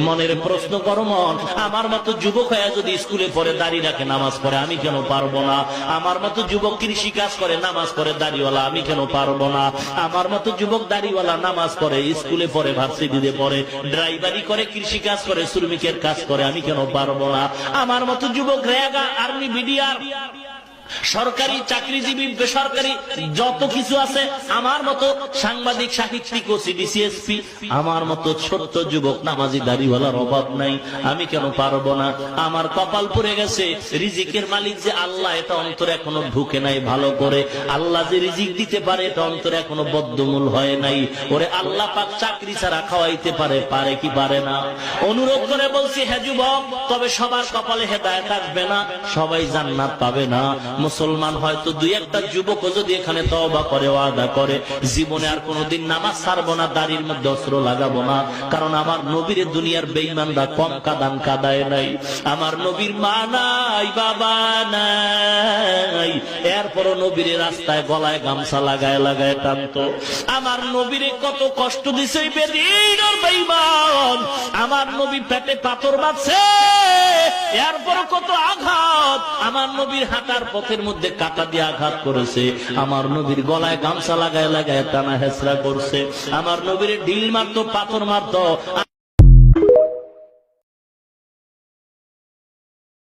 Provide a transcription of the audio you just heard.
মনের প্রশ্ন করো মন। আমার মতো যুবক হয়ে যদি স্কুলে পড়ে দাড়ি রাখে, নামাজ পড়ে, আমি কেন পারব না? আমার মতো যুবক কৃষি কাজ করে, নামাজ পড়ে, দাড়িওয়ালা, আমি কেন পারব না? আমার মতো যুবক দাড়িওয়ালা, নামাজ পড়ে, স্কুলে পড়ে, ভার্সিটিতে পড়ে, ড্রাইভারি করে, কৃষি কাজ করে, শ্রমিকের কাজ করে, আমি কেন পারব না? আমার মতো যুবক রেগা, আর্মি, বিডিআর সরকারি চাকরিজীবী, বেসরকারি যত কিছু আছে, আমার মতো সাংবাদিক, সাহিত্যিক ও সিডিসিএসপি আমার মতো ছোট্ট যুবক, নামাজি দাড়িওয়ালার অভাব নাই। আমি কেন পারব না? আমার কপাল পড়ে গেছে। রিজিকের মালিক যে আল্লাহ, এটা অন্তরে এখনও ঢুকে নাই ভালো করে। আল্লাহ যে রিজিক দিতে পারে, এটা অন্তরে এখনও বদ্ধমূল হয় নাই। ওরে আল্লাহ পাক চাকরি ছাড়া খাওয়াইতে পারে পারে কি পারে না? অনুরোধ করে বলছি, হে যুবক, তবে সবার কপালে হেদায়ত আসবে না, সবাই জান্নাত পাবে না। মুসলমান হয়তো দুই একটা যুবক যদি এখানে তওবা করে, ওয়াদা করে, জীবনে আর কোনোদিন নামাজ ছাড়বো না, দাড়ির মধ্যে অস্ত্র লাগাবো না। কারণ আমার নবীর দুনিয়ার বেইমানরা কম কাদান কাদায় নাই। আমার নবীর মা নাই, বাবা নাই। এরপরও নবীর রাস্তায় গলায় গামছা লাগায় লাগায় টানতো। আমার নবীরে কত কষ্ট দিছে বেদিন আমার নবী পেটে পাথর বাঁধছে। এরপর কত আঘাত? আমার নবীর হাঁটার পথের মধ্যে কাটা দিয়ে আঘাত করেছে। আমার নবীর গলায় গামছা লাগায় লাগায় টানা হেসরা করছে। আমার নবীর ঢিল মারতো, পাথর মারতো।